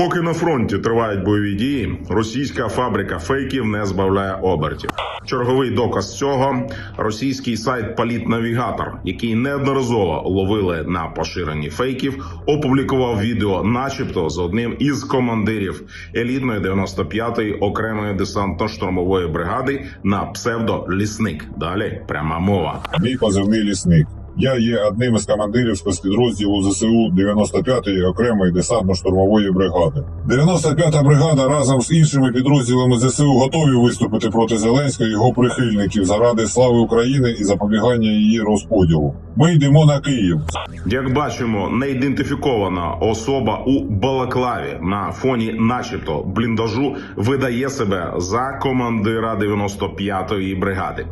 Поки на фронті тривають бойові дії, російська фабрика фейків не збавляє обертів. Черговий доказ цього російський сайт Політнавігатор, який неодноразово ловили на поширенні фейків, опублікував відео, начебто, з одним із командирів елітної 95-ї окремої десантно-штурмової бригади на псевдо лісник. Далі пряма мова. Мій позивний лісник. Я є одним із командирів спецпідрозділу ЗСУ 95-ї окремої десантно-штурмової бригади. 95-та бригада разом з іншими підрозділами ЗСУ готові виступити проти Зеленського і його прихильників заради слави України і запобігання її розподілу. Ми йдемо на Київ. Як бачимо, неідентифікована особа у балаклаві на фоні, начебто, бліндажу видає себе за командира 95-ї бригади.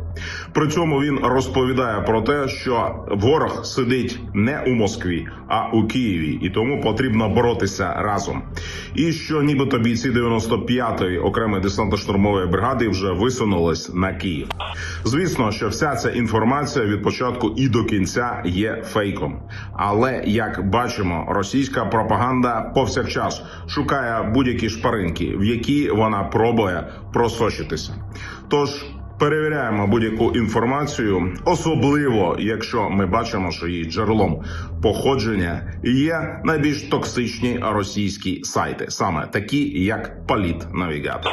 При цьому він розповідає про те, що ворог сидить не у Москві, а у Києві, і тому потрібно боротися разом. І що нібито бійці 95-ї окремої десантно-штурмової бригади вже висунулись на Київ. Звісно, що вся ця інформація від початку і до кінця є фейком. Але як бачимо, російська пропаганда повсякчас шукає будь-які шпаринки, в які вона пробує просочитися. Тож. Перевіряємо будь-яку інформацію, особливо якщо ми бачимо, що її джерелом походження є найбільш токсичні російські сайти, саме такі як Політнавігатор.